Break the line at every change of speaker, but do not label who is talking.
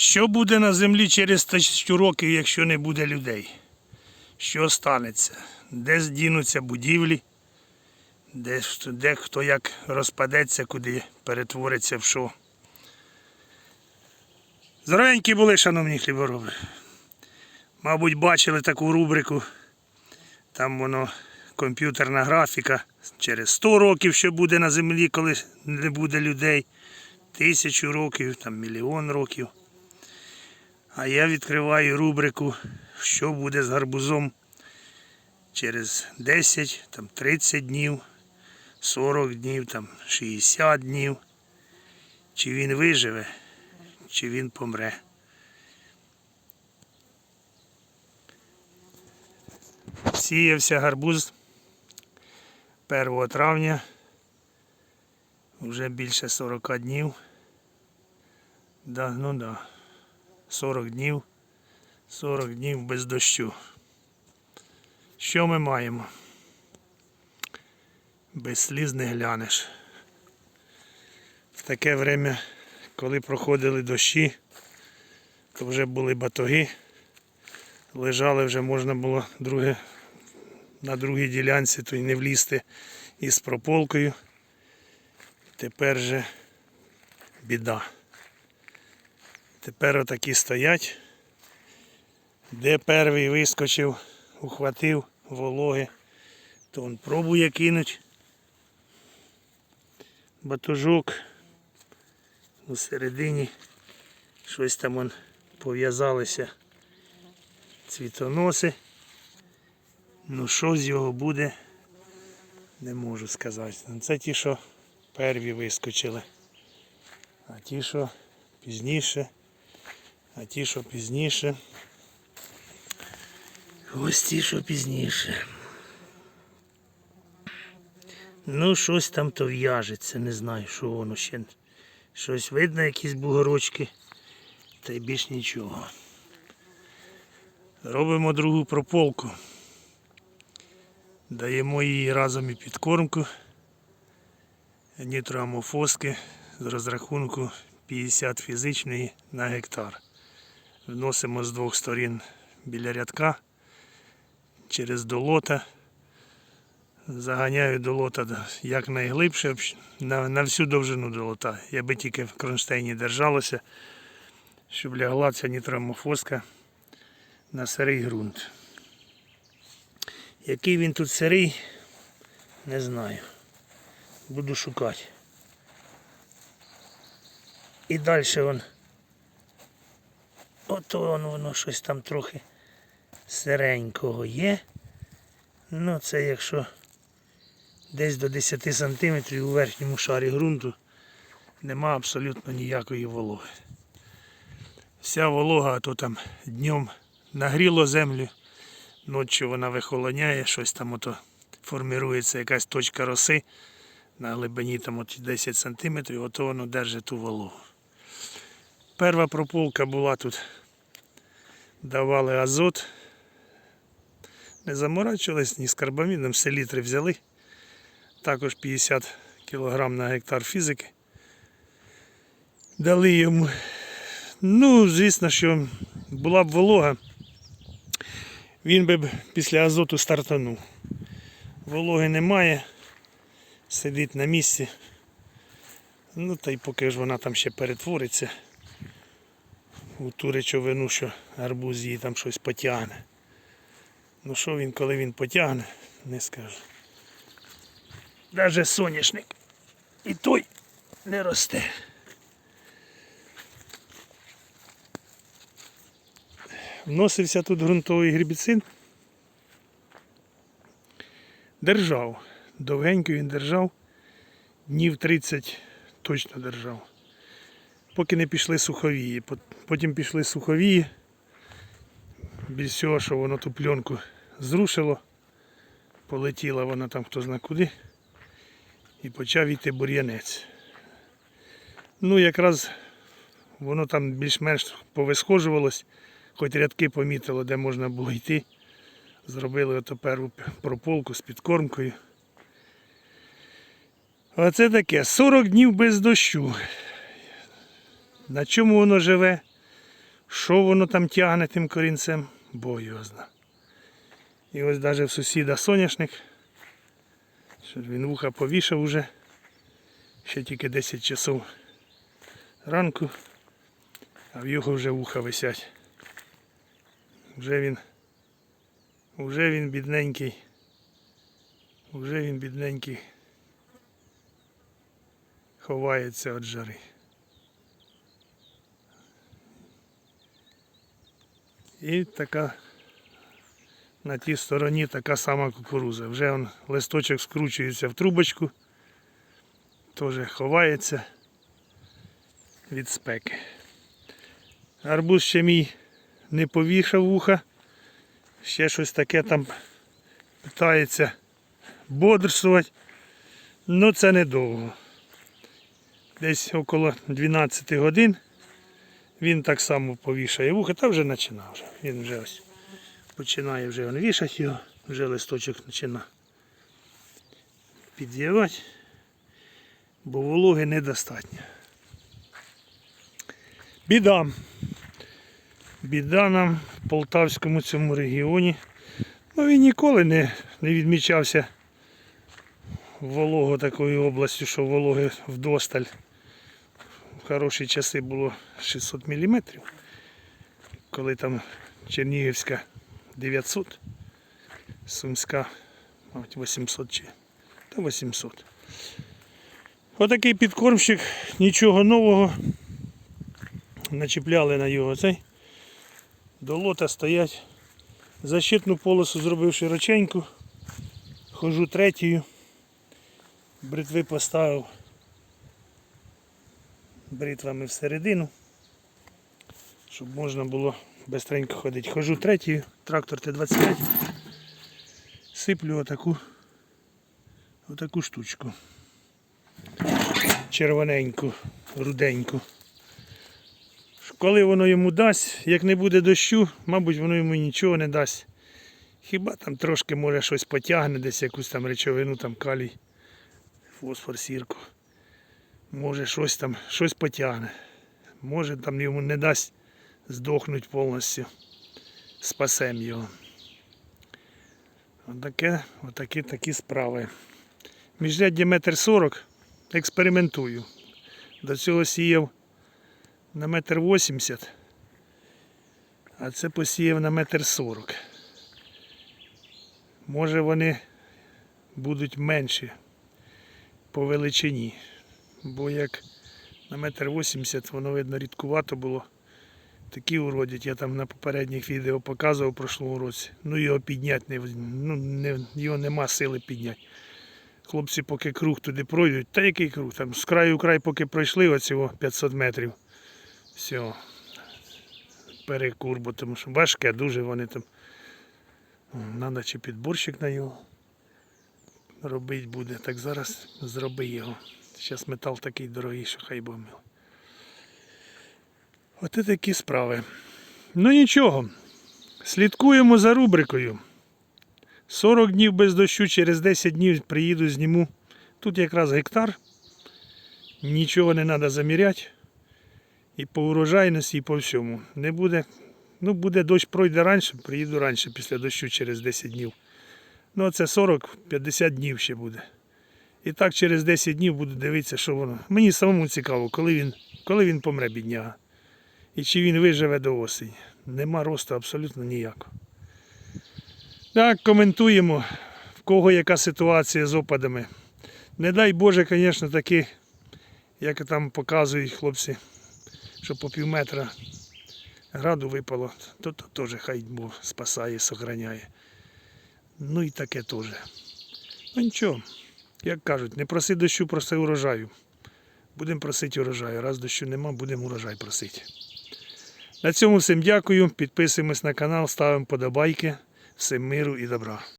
Що буде на землі через тисячу років, якщо не буде людей? Що станеться? Де здінуться будівлі? Де, де хто як розпадеться, куди перетвориться в що? Здоровенькі були, шановні хлібороби. Мабуть, бачили таку рубрику. Там воно комп'ютерна графіка. Через 100 років, що буде на землі, коли не буде людей. Тисячу років, там мільйон років. А я відкриваю рубрику, що буде з гарбузом через 10, там 30 днів, 40 днів, там 60 днів. Чи він виживе, чи він помре. Сіявся гарбуз 1 травня. Вже більше 40 днів. Да, ну да. 40 днів. 40 днів без дощу. Що ми маємо? Без сліз не глянеш. В таке время, коли проходили дощі, то вже були батоги. Лежали вже можна було друге, на другій ділянці, то й не влізти із прополкою. Тепер же біда. Тепер отакі стоять. Де перший вискочив, ухватив вологи, то він пробує кинуть. Батужок у середині щось там пов'язалися цвітоноси. Ну що з його буде, не можу сказати. Ну, Це ті, що перві вискочили. А ті, що пізніше, а ті, що пізніше. Ось ті, що пізніше. Ну, щось там то в'яжеться, не знаю, що воно ще. Щось видно, якісь бугорочки, та й більш нічого. Робимо другу прополку. Даємо їй разом і підкормку нітроамофоски з розрахунку 50 фізичної на гектар. Вносимо з двох сторін біля рядка через долота. Заганяю долота якнайглибше на, на всю довжину долота. Я би тільки в кронштейні держалося, щоб лягла ця нітроамофоска на сирий ґрунт. Який він тут сирий, не знаю. Буду шукати. І далі вон. Ото вон, воно щось там трохи сиренького є. Ну це якщо десь до 10 сантиметрів у верхньому шарі ґрунту нема абсолютно ніякої вологи. Вся волога, а то там днем нагріло землю, ночі вона вихолоняє, щось там ото формірується якась точка роси на глибині там от 10 сантиметрів, ото воно держить ту вологу. Перша прополка була тут, давали азот. Не заморачувались ні з карбамідом, селітри взяли. Також 50 кг на гектар фізики. Дали йому. Ну, звісно, що була б волога, він би після азоту стартанув. Вологи немає, сидить на місці. Ну та й поки ж вона там ще перетвориться у ту речовину, що арбуз її там щось потягне. Ну що він, коли він потягне, не скажу. Даже соняшник і той не росте. Вносився тут ґрунтовий гербіцид. Держав. Довгенько він держав. Днів 30 точно держав. Поки не пішли суховії. Потім пішли суховії. Без всього, що воно ту пленку зрушило. Полетіла вона там хто зна куди. І почав йти бур'янець. Ну, якраз воно там більш-менш повисхожувалось, хоч рядки помітило, де можна було йти. Зробили ото перву прополку з підкормкою. Оце таке 40 днів без дощу. На чому воно живе? Що воно там тягне тим корінцем, бо його зна. І ось навіть в сусіда соняшник. Що він вуха повішав уже. Ще тільки 10 часов ранку, а в його вже вуха висять. Вже він, вже він бідненький. Вже він бідненький ховається від жари. І така на тій стороні така сама кукуруза. Вже он, листочок скручується в трубочку, теж ховається від спеки. Арбуз ще мій не повішав вуха, ще щось таке там питається бодрствувати. Ну це недовго. Десь около 12 годин він так само повішає вуха, та вже починав. Він вже ось починає вже він вішати його, вже листочок починає під'явати, бо вологи недостатньо. Біда. Біда нам в Полтавському цьому регіоні. Ну він ніколи не, не відмічався волого такою областю, що вологи вдосталь. Хороші часи було 600 мм, коли там Чернігівська 900, Сумська мабуть, 800 чи та 800. Отакий підкормщик, нічого нового. Начіпляли на його цей. До лота стоять. Защитну полосу зробив широченьку. Хожу третьою. Бритви поставив бритвами всередину, щоб можна було бистренько ходити. Хожу третьою, трактор Т-25. Сиплю отаку, отаку штучку. Червоненьку, руденьку. Коли воно йому дасть, як не буде дощу, мабуть, воно йому нічого не дасть. Хіба там трошки може щось потягне, десь якусь там речовину, там калій, фосфор, сірку. Може щось там, щось потягне. Може там йому не дасть здохнути повністю. Спасем його. Отаке, отакі такі справи. Міжряддя метр сорок експериментую. До цього сіяв на метр вісімдесят, а це посіяв на метр сорок. Може вони будуть менші по величині. Бо як на метр вісімдесят воно видно рідкувато було. Такі уродять, я там на попередніх відео показував в прошлому році. Ну його підняти не, ну, не, його нема сили підняти. Хлопці поки круг туди пройдуть, та який круг? Там з краю в край, поки пройшли оцього 500 метрів. Все. Перекур, бо тому що важке, дуже вони там. Треба чи підборщик на його робити буде. Так зараз зроби його. Зараз метал такий дорогий, що хай би мив. От і такі справи. Ну нічого. Слідкуємо за рубрикою. 40 днів без дощу, через 10 днів приїду, зніму. Тут якраз гектар. Нічого не треба заміряти. І по урожайності, і по всьому. Не буде. Ну, буде дощ пройде раніше, приїду раніше після дощу через 10 днів. Ну, це 40-50 днів ще буде. І так через 10 днів буду дивитися, що воно. Мені самому цікаво, коли він, коли він помре, бідняга. І чи він виживе до осені. Нема росту абсолютно ніякого. Так, коментуємо, в кого яка ситуація з опадами. Не дай Боже, звісно, такі, як там показують хлопці, що по пів метра граду випало, то, теж хай Бог спасає, сохраняє. Ну і таке теж. Ну нічого, як кажуть, не проси дощу, проси урожаю. Будемо просити урожаю. Раз дощу нема, будемо урожай просити. На цьому всім дякую. Підписуємось на канал, ставимо подобайки. Всім миру і добра.